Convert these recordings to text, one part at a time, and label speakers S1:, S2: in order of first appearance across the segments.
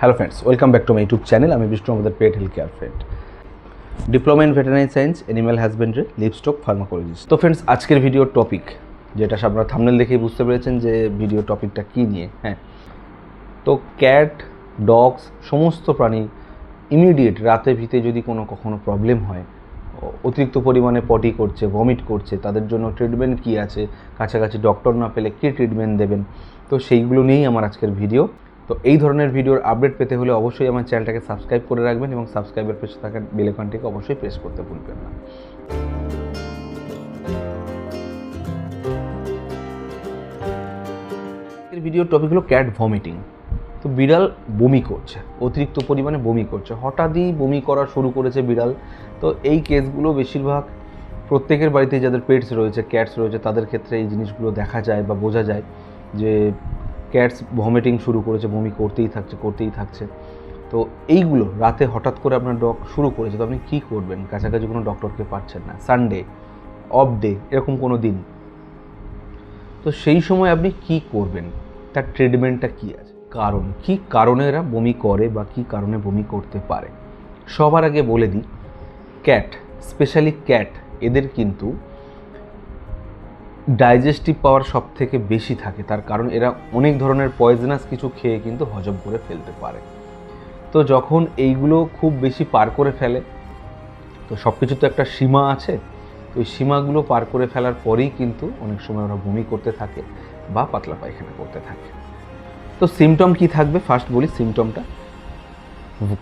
S1: Hello friends welcome back to my YouTube channel আমি বিষ্ণু, আমাদের pet health care friend diploma in veterinary science animal husbandry লিপস্টক pharmacologist তো friends আজকের ভিডিওর topic যেটা আপনারা থামনেল দেখেই বুঝতে পেরেছেন যে ভিডিও টপিকটা কী নিয়ে হ্যাঁ? তো ক্যাট ডগস সমস্ত প্রাণী ইমিডিয়েট রাতে ভিতে যদি কোনো কখনো প্রবলেম হয়, অতিরিক্ত পরিমাণে পটি করছে ভমিট করছে, তাদের জন্য ট্রিটমেন্ট কী আছে? কাছাকাছি ডক্টর না পেলে কী ট্রিটমেন্ট দেবেন? তো সেইগুলো নিয়েই আমার আজকের ভিডিও তো এই ধরনের ভিডিওর আপডেট পেতে হলে অবশ্যই আমার চ্যানেলটাকে সাবস্ক্রাইব করে রাখবেন এবং সাবস্ক্রাইবের পেছনে থাকা বেলেকনটিকে অবশ্যই প্রেস করতে ভুলবেন না। ভিডিও টপিক হলো ক্যাট ভমিটিং তো বিড়াল বমি করছে, অতিরিক্ত পরিমাণে বমি করছে। হঠাৎই বমি করা শুরু করেছে বিড়াল। তো এই কেসগুলো বেশিরভাগ প্রত্যেকের বাড়িতে যাদের পেটস রয়েছে ক্যাটস রয়েছে, তাদের ক্ষেত্রে এই জিনিসগুলো দেখা যায় বা বোঝা যায় যে ক্যাটস ভমিটিং শুরু করেছে, বমি করতেই থাকছে করতেই থাকছে। তো এইগুলো রাতে হঠাৎ করে আপনার ডগ শুরু করেছে, তো আপনি কী করবেন? কাছাকাছি কোনো ডক্টরকে পাচ্ছেন না। সানডে অফ ডে এরকম কোনো দিন। তো সেই সময় আপনি কি করবেন? তার ট্রিটমেন্টটা কী আছে? কারণ, কি কারণে এরা বমি করে বা কি কারণে বমি করতে পারে? সবার আগে বলে দিই ক্যাট স্পেশালি ক্যাট এদের কিন্তু ডাইজেস্টিভ পাওয়ার সব থেকে বেশি থাকে। তার কারণ এরা অনেক ধরনের পয়জনাস কিছু খেয়ে কিন্তু হজম করে ফেলতে পারে। তো যখন এইগুলো খুব বেশি পার করে ফেলে, তো সব কিছু তো একটা সীমা আছে। তো ওই সীমাগুলো পার করে ফেলার পরেই কিন্তু অনেক সময় ওরা বমি করতে থাকে বা পাতলা পায়খানা করতে থাকে। তো সিমটম কি থাকবে? ফার্স্ট বলি সিমটমটা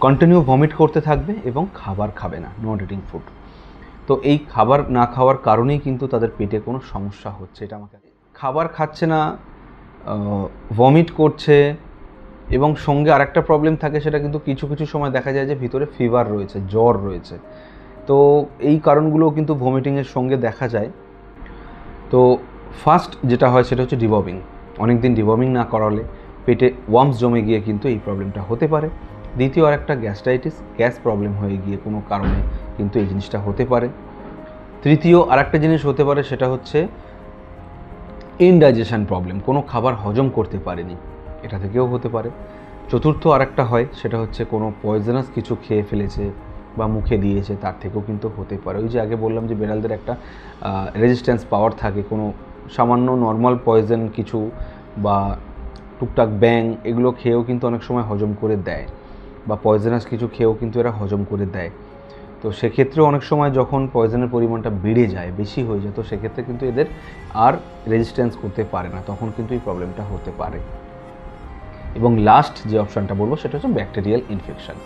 S1: কন্টিনিউ ভমিট করতে থাকবে এবং খাবার খাবে না নট ইটিং ফুড তো এই খাবার না খাওয়ার কারণেই কিন্তু তাদের পেটে কোনো সমস্যা হচ্ছে, এটা আমাকে খাবার খাচ্ছে না ভমিট করছে এবং সঙ্গে আরেকটা প্রবলেম থাকে সেটা কিন্তু কিছু কিছু সময় দেখা যায় যে ভিতরে ফিভার রয়েছে, জ্বর রয়েছে। তো এই কারণগুলো কিন্তু ভমিটিংয়ের সঙ্গে দেখা যায়। তো ফার্স্ট যেটা হয় সেটা হচ্ছে ডিববিং অনেক দিন ডিববিং না করালে পেটে ওয়ার্মস জমে গিয়ে কিন্তু এই প্রবলেমটা হতে পারে। দ্বিতীয় আরেকটা গ্যাস্ট্রাইটিস, গ্যাস প্রবলেম হয়ে গিয়ে কোনো কারণে কিন্তু এই জিনিসটা হতে পারে। তৃতীয় আরেকটা জিনিস হতে পারে সেটা হচ্ছে ইনডাইজেশন প্রবলেম কোনো খাবার হজম করতে পারেনি, এটা থেকেও হতে পারে। চতুর্থ আরেকটা হয়, সেটা হচ্ছে কোনো পয়জনাস কিছু খেয়ে ফেলেছে বা মুখে দিয়েছে, তার থেকেও কিন্তু হতে পারে। ওই যে আগে বললাম যে বেড়ালদের একটা রেজিস্ট্যান্স পাওয়ার থাকে, কোনো সামান্য নর্মাল পয়জন কিছু বা টুকটাক ব্যাং এগুলো খেয়েও কিন্তু অনেক সময় হজম করে দেয়। বা পয়জনাস কিছু খেয়েও কিন্তু এরা হজম করে দেয়। তো সেক্ষেত্রে অনেক সময় যখন পয়জনের পরিমাণটা বেড়ে যায়, বেশি হয়ে যায়, তো সেক্ষেত্রে কিন্তু এদের আর রেজিস্ট্যান্স করতে পারে না, তখন কিন্তু এই প্রবলেমটা হতে পারে। এবং লাস্ট যে অপশানটা বলব, সেটা হচ্ছে ব্যাকটেরিয়াল ইনফেকশন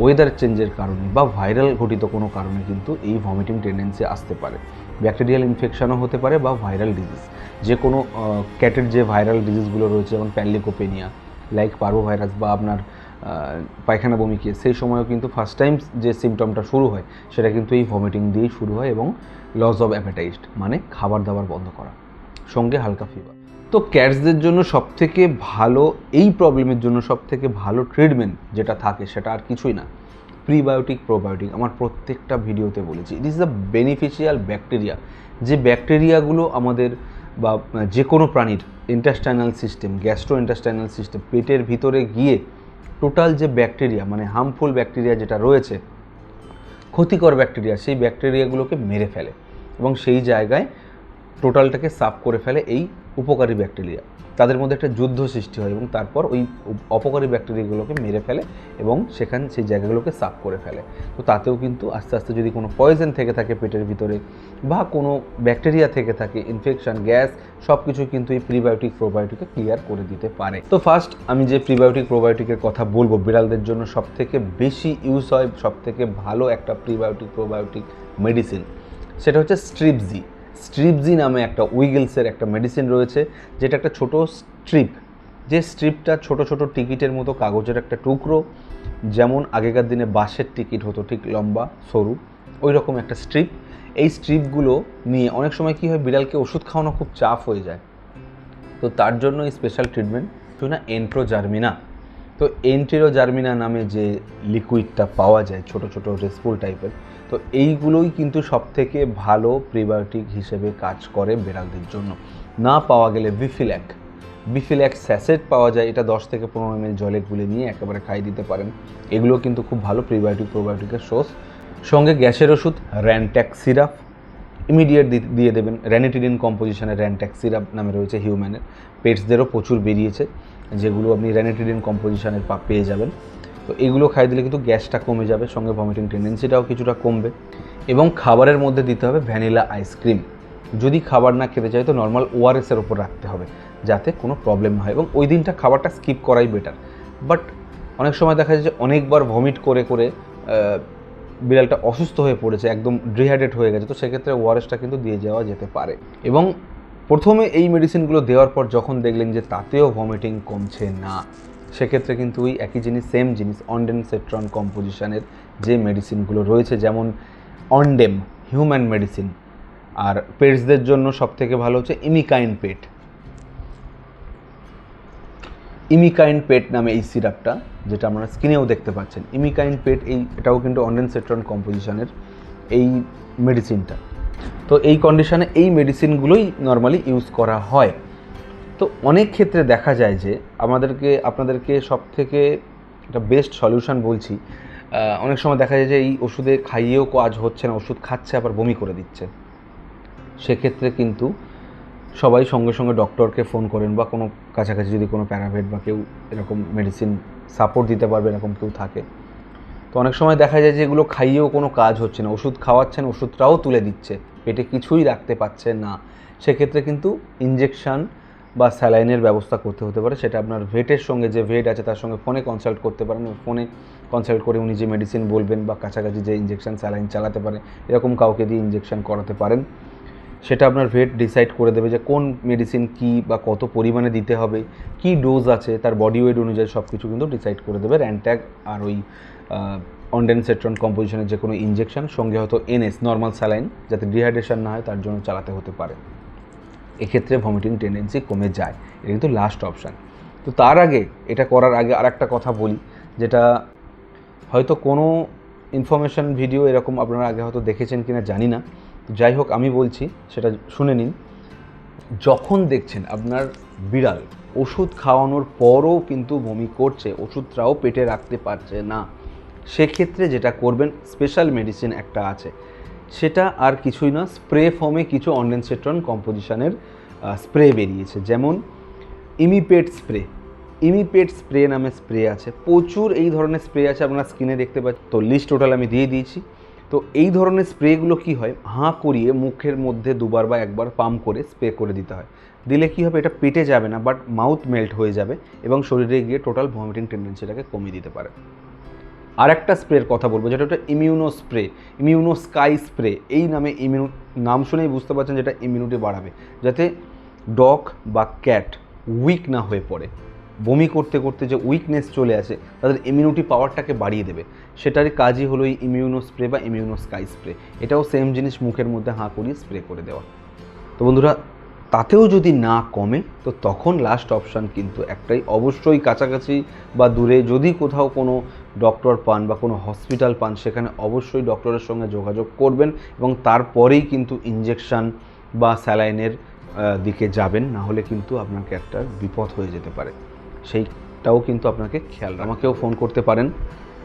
S1: ওয়েদার চেঞ্জের কারণে বা ভাইরাল ঘটিত কোনো কারণে কিন্তু এই ভমিটিং টেন্ডেন্সি আসতে পারে। ব্যাকটেরিয়াল ইনফেকশনও হতে পারে বা ভাইরাল ডিজিজ যে কোনো ক্যাটের যে ভাইরাল ডিজিজগুলো রয়েছে, যেমন প্যানলিকোপেনিয়া লাইক পারো ভাইরাস বা আপনার পায়খানা বমি খেয়ে সেই সময়ও কিন্তু ফার্স্ট টাইম যে সিমটমটা শুরু হয়, সেটা কিন্তু এই ভমিটিং দিয়েই শুরু হয় এবং লস অফ অ্যাপেটাইস্ট মানে খাবার দাবার বন্ধ করা, সঙ্গে হালকা ফিভার তো ক্যাটসদের জন্য সবথেকে ভালো, এই প্রবলেমের জন্য সবথেকে ভালো ট্রিটমেন্ট যেটা থাকে, সেটা আর কিছুই না প্রিবায়োটিক প্রোবায়োটিক আমার প্রত্যেকটা ভিডিওতে বলেছি। It is the beneficial bacteria যে ব্যাকটেরিয়াগুলো আমাদের বা, যে কোনো প্রাণীর intestinal system gastro intestinal system পেটের ভিতরে গিয়ে টোটাল যে ব্যাকটেরিয়া মানে হার্মফুল ব্যাকটেরিয়া যেটা রয়েছে, ক্ষতিকর ব্যাকটেরিয়া, সেই ব্যাকটেরিয়াগুলোকে মেরে ফেলে এবং সেই জায়গায় টোটালটাকে সাফ করে ফেলে এই উপকারী ব্যাকটেরিয়া। তাদের মধ্যে একটা যুদ্ধ সৃষ্টি হয় এবং তারপর ওই অপকারী ব্যাকটেরিয়াগুলোকে মেরে ফেলে এবং সেখান, সেই জায়গাগুলোকে সাফ করে ফেলে। তো তাতেও কিন্তু আস্তে আস্তে যদি কোনো পয়জন থেকে থাকে পেটের ভিতরে বা কোনো ব্যাকটেরিয়া থেকে থাকে ইনফেকশন গ্যাস সব কিছু কিন্তু এই প্রিবায়োটিক প্রোবায়োটিকে ক্লিয়ার করে দিতে পারে। তো ফার্স্ট আমি যে প্রিবায়োটিক প্রোবায়োটিকের কথা বলব, বিড়ালদের জন্য সব থেকে বেশি ইউজ হয় সব থেকে ভালো একটা প্রিবায়োটিক প্রোবায়োটিক মেডিসিন সেটা হচ্ছে স্ট্রিপজি স্ট্রিপজি নামে একটা উইগেলসের একটা মেডিসিন রয়েছে, যেটা একটা ছোট স্ট্রিপ। যে স্ট্রিপটা ছোট ছোট টিকিটের মতো কাগজের একটা টুকরো, যেমন আগেকার দিনে বাসের টিকিট হতো ঠিক লম্বা, সরু ওই রকম একটা স্ট্রিপ। এই স্ট্রিপগুলো নিয়ে অনেক সময় কী হয়, বিড়ালকে ওষুধ খাওয়ানো খুব চাপ হয়ে যায়। তো তার জন্য এই স্পেশাল ট্রিটমেন্ট শুধু না তো এন্টেরোজার্মিনা নামে যে লিকুইডটা পাওয়া যায় ছোট ছোট রেসপুল টাইপের তো এইগুলোই কিন্তু সব থেকে ভালো প্রিবায়োটিক হিসেবে কাজ করে বেড়ালদের জন্য। না পাওয়া গেলে ভিফিল্যাক বিফিল্যাক্স স্যাসেট পাওয়া যায়, এটা দশ থেকে পনেরো এমএল জলে গুলে নিয়ে একেবারে খাই দিতে পারেন। এগুলো কিন্তু খুব ভালো প্রিবায়োটিক প্রোবায়োটিকের সোর্স সঙ্গে গ্যাসের ওষুধ র্যানট্যাক সিরাপ ইমিডিয়েট দিয়ে দেবেন। র্যানিটিডিন কম্পোজিশনের র্যানট্যাক সিরাপ নামে রয়েছে হিউম্যানের পেটসদেরও প্রচুর বেরিয়েছে। যেগুলো আপনি র্যানিটিডিন কম্পোজিশনের পা পেয়ে যাবেন। তো এগুলো খাই দিলে কিন্তু গ্যাসটা কমে যাবে, সঙ্গে ভমিটিং টেন্ডেন্সিটাও কিছুটা কমবে। এবং খাবারের মধ্যে দিতে হবে ভ্যানিলা আইসক্রিম যদি খাবার না খেতে চাই তো নর্মাল ওআরএসের ওপর রাখতে হবে, যাতে কোনো প্রবলেম না হয়। এবং ওই দিনটা খাবারটা স্কিপ করাই বেটার বাট অনেক সময় দেখা যায় যে অনেকবার ভমিট করে করে বিড়ালটা অসুস্থ হয়ে পড়েছে, একদম ডিহাইড্রেট হয়ে গেছে, তো সেক্ষেত্রে ওআরএসটা কিন্তু দিয়ে যাওয়া যেতে পারে। এবং প্রথমে এই মেডিসিনগুলো দেওয়ার পর যখন দেখলেন যে তাতেও ভমিটিং কমছে না, সেক্ষেত্রে কিন্তু ওই একই জিনিস সেম জিনিস অনডেনসেট্রন কম্পোজিশনের যে মেডিসিনগুলো রয়েছে, যেমন অনডেম হিউম্যান মেডিসিন আর পেটসদের জন্য সবথেকে ভালো হচ্ছে ইমিকাইন পেট ইমিকাইন পেট নামে এই সিরাপটা যেটা আপনারা স্কিনেও দেখতে পাচ্ছেন। ইমিকাইন পেট এই, এটাও কিন্তু অনডেন সেট্রন কম্পোজিশনের এই মেডিসিনটা তো এই কন্ডিশনে এই মেডিসিনগুলোই নর্মালি ইউজ করা হয়। তো অনেক ক্ষেত্রে দেখা যায় যে আমাদেরকে, আপনাদেরকে সব থেকে একটা বেস্ট সলিউশন বলছি অনেক সময় দেখা যায় যে এই ওষুধে খাইয়েও কাজ হচ্ছে না, ওষুধ খাচ্ছে, আবার বমি করে দিচ্ছে। সেক্ষেত্রে কিন্তু সবাই সঙ্গে সঙ্গে ডক্টরকে ফোন করেন বা কোনো কাছাকাছি যদি কোনো প্যারাভেট বা কেউ এরকম মেডিসিন সাপোর্ট দিতে পারবে, এরকম কেউ থাকে। তো অনেক সময় দেখা যায় যে এগুলো খাইয়েও কোনো কাজ হচ্ছে না। ওষুধ খাওয়াচ্ছেন, ওষুধটাও তুলে দিচ্ছে। পেটে কিছুই রাখতে পারছে না। সেক্ষেত্রে কিন্তু ইঞ্জেকশন বা স্যালাইনের ব্যবস্থা করতে হতে পারে। সেটা আপনার ভেটের সঙ্গে যে ভেট আছে, তার সঙ্গে ফোনে কনসাল্ট করতে পারেন। ফোনে কনসাল্ট করে উনি যে মেডিসিন বলবেন বা কাছাকাছি যে ইঞ্জেকশন স্যালাইন চালাতে পারে, এরকম কাউকে দিয়ে ইঞ্জেকশন করাতে পারেন। সেটা আপনার ভেট ডিসাইড করে দেবে যে কোন মেডিসিন কি বা কত পরিমাণে দিতে হবে, কি ডোজ আছে, তার বডি ওয়েট অনুযায়ী সব কিছু কিন্তু ডিসাইড করে দেবে। র্যান্ট্যাগ আর ওই অনডেনসেট্রন কম্পোজিশনের যে কোনো ইঞ্জেকশন সঙ্গে হয়তো এনএস নর্মাল স্যালাইন যাতে ডিহাইড্রেশন না হয়, তার জন্য চালাতে হতে পারে। এক্ষেত্রে ভমিটিং টেন্ডেন্সি কমে যায়। এটা কিন্তু লাস্ট অপশান তো তার আগে, এটা করার আগে আর একটা কথা বলি, যেটা হয়তো কোনো ইনফরমেশন ভিডিও এরকম আপনারা আগে হয়তো দেখেছেন কিনা জানি না। যাই হোক, আমি বলছি, সেটা শুনে নিন। যখন দেখছেন আপনার বিড়াল ওষুধ খাওয়ানোর পরও কিন্তু বমি করছে ওষুধটাও পেটে রাখতে পারছে না সেক্ষেত্রে যেটা করবেন স্পেশাল মেডিসিন একটা আছে। সেটা আর কিছুই না স্প্রে ফর্মে কিছু অনডেনসেট্রন কম্পোজিশনের স্প্রে বেরিয়েছে। যেমন ইমিপেট স্প্রে ইমিপেট স্প্রে নামে স্প্রে আছে। প্রচুর এই ধরনের স্প্রে আছে আপনারা স্কিনে দেখতে পাচ্ছেন। তো লিস্ট টোটাল আমি দিয়ে দিয়েছি। তো এই ধরনের স্প্রেগুলো কি হয়? হাঁ করিয়ে মুখের মধ্যে দুবার বা একবার পাম্প করে স্প্রে করে দিতে হয়। দিলে কি হবে? এটা পেটে যাবে না বাট মাউথ মেল্ট হয়ে যাবে এবং শরীরে গিয়ে টোটাল ভমিটিং টেন্ডেন্সিটাকে কমিয়ে দিতে পারে। আর একটা স্প্রের কথা বলব, যেটা হচ্ছে immuno spray, immuno sky spray. এই নামে ইমিউন, নাম শুনেই বুঝতে পারছেন যেটা ইমিউনিটি বাড়াবে, যাতে ডগ বা ক্যাট উইক না হয়ে পড়ে। বমি করতে করতে যে উইকনেস চলে আসে, তাদের ইমিউনিটি পাওয়ারটাকে বাড়িয়ে দেবে। সেটারই কাজই হলো এই ইমিউনো স্প্রে বা ইমিউনো স্কাই স্প্রে। এটাও সেম জিনিস মুখের মধ্যে হাঁ করিয়ে স্প্রে করে দেওয়া। তো বন্ধুরা, তাতেও যদি না কমে, তো তখন লাস্ট অপশান কিন্তু একটাই। অবশ্যই কাছাকাছি বা দূরে যদি কোথাও কোনো ডক্টর পান বা কোনো হসপিটাল পান, সেখানে অবশ্যই ডক্টরের সঙ্গে যোগাযোগ করবেন এবং তারপরেই কিন্তু ইঞ্জেকশান বা স্যালাইনের দিকে যাবেন, না হলে কিন্তু আপনাকে একটা বিপদ হয়ে যেতে পারে। সেইটাও কিন্তু আপনাকে খেয়াল আমাকেও ফোন করতে পারেন।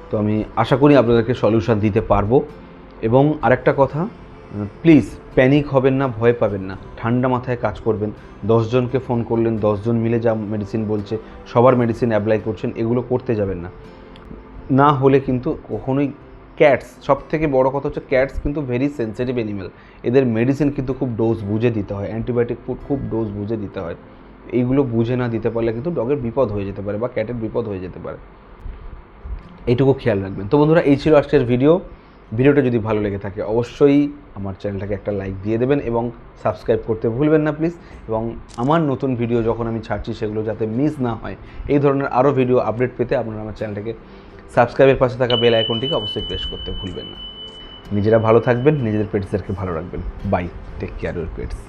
S1: তো আমি আশা করি আপনাদেরকে সলিউশন দিতে পারব। এবং আরেকটা কথা প্লিজ প্যানিক হবেন না, ভয় পাবেন না। ঠান্ডা মাথায় কাজ করবেন। দশজনকে ফোন করলেন দশজন মিলে যা মেডিসিন বলছে, সবার মেডিসিন অ্যাপ্লাই করছেন, এগুলো করতে যাবেন না। না হলে কিন্তু কখনোই ক্যাটস সব থেকে বড় কথা হচ্ছে ক্যাটস কিন্তু ভেরি সেন্সিটিভ অ্যানিমেল এদের মেডিসিন কিন্তু খুব ডোজ বুঝে দিতে হয় অ্যান্টিবায়োটিক ফুড খুব ডোজ বুঝে দিতে হয়। এইগুলো বুঝে না দিতে পারলে কিন্তু ডগের বিপদ হয়ে যেতে পারে বা ক্যাটের বিপদ হয়ে যেতে পারে। এইটুকু খেয়াল রাখবেন। তো বন্ধুরা, এই ছিল আজকের ভিডিও ভিডিওটা যদি ভালো লেগে থাকে, অবশ্যই আমার চ্যানেলটাকে একটা লাইক দিয়ে দেবেন এবং সাবস্ক্রাইব করতে ভুলবেন না প্লিজ এবং আমার নতুন ভিডিও যখন আমি ছাড়ছি, সেগুলো যাতে মিস না হয়, এই ধরনের আরও ভিডিও আপডেট পেতে আপনারা আমার চ্যানেলটাকে সাবস্ক্রাইবের পাশে থাকা বেল আইকনটিকে অবশ্যই প্রেস করতে ভুলবেন না। নিজেরা ভালো থাকবেন, নিজেদের পেটসদেরকে ভালো রাখবেন। Bye take care your pets